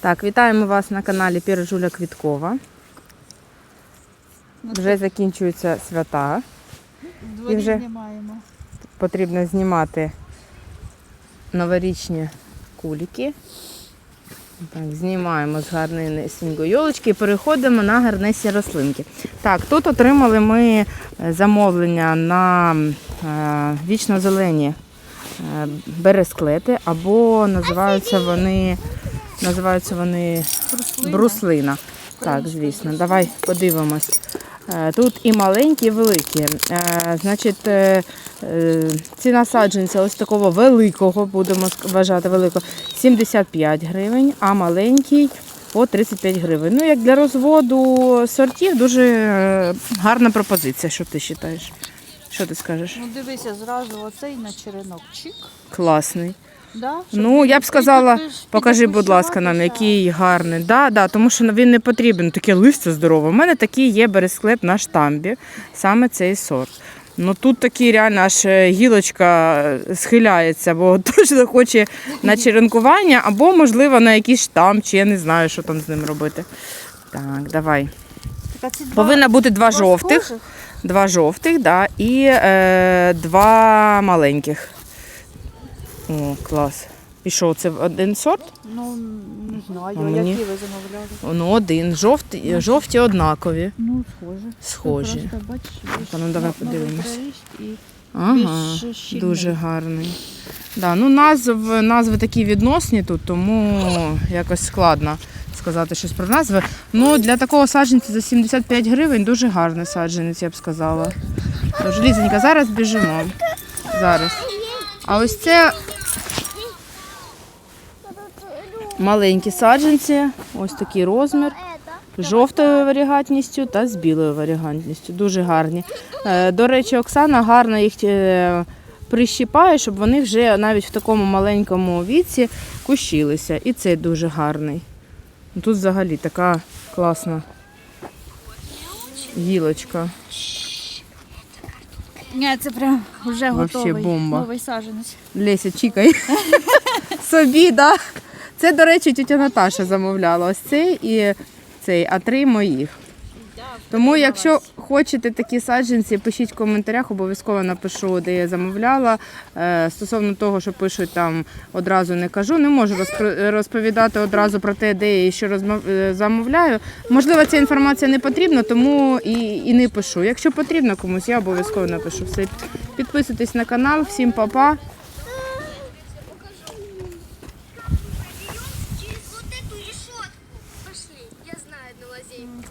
Так, вітаємо вас на каналі Піржуля Квіткова. Ну, Вже закінчуються свята. І вже- знімаємо. Потрібно знімати новорічні куліки. Так, знімаємо з гарненької йолочки і переходимо на гарнесі рослинки. Так, тут отримали ми е, замовлення на е, вічно-зелені е, бересклети, або називаються вони, називаються вони Бруслина. бруслина. Так, звісно. Давай подивимось. Е, Тут і маленькі, і великі. Е, Значить, е, ціна саджанця ось такого великого, будемо вважати великого, 75 гривень, а маленький по 35 гривень. Ну, як для розводу сортів, дуже гарна пропозиція. Що ти вважаєш? Що ти скажеш? Ну дивися, зразу оцей на черенок. Чик. Класний. Да? Ну, я б сказала, Покажи, будь ласка, нам, який гарний. Да, да, тому що він не потрібен. Таке листя здорове. У мене такий є бересклет на штамбі, саме цей сорт. Ну тут такий реально аж е, гілочка е, схиляється, бо точно хоче на черенкування, або, можливо, на якийсь штамп, чи я не знаю, що там з ним робити. Так, давай. Повинно бути два два жовтих, два жовтих, да, і е, два маленьких. О, клас. І що, це один сорт? Ну, не знаю, А мені? які ви замовляли. Ну, один. Жовті, жовті однакові. Ну, схоже. Схожі. Просто, бачиш, більш ну, давай мо- подивимось. і Ага, більш щільний. дуже гарний. Да, ну, назв, назви такі відносні тут, тому якось складно сказати щось про назви. Ну, для такого саджанця за 75 гривень дуже гарний саджанець, я б сказала. Тож, Лізенька, зараз біжимо. Зараз. А ось це маленькі саджанці, ось такий розмір. жовтою варігатністю та з білою варігатністю. Дуже гарні. Е, До речі, Оксана гарно їх е, прищіпає, щоб вони вже навіть в такому маленькому віці кущилися. І цей дуже гарний. Тут взагалі така класна гілочка. Ні, це прям вже готовий бомба. новий саджанець. Леся, чікай. Собі, да. Це, до речі, тітя Наташа замовляла ось цей і цей, а три моїх. Тому, якщо хочете такі саджанці, пишіть в коментарях, обов'язково напишу, де я замовляла. Е, Стосовно того, що пишуть там одразу не кажу, не можу розповідати одразу про те, де я і що е, замовляю. Можливо, ця інформація не потрібна, тому і, і не пишу. Якщо потрібно комусь, я обов'язково напишу. Все, підписуйтесь на канал, всім па-па. Thanks.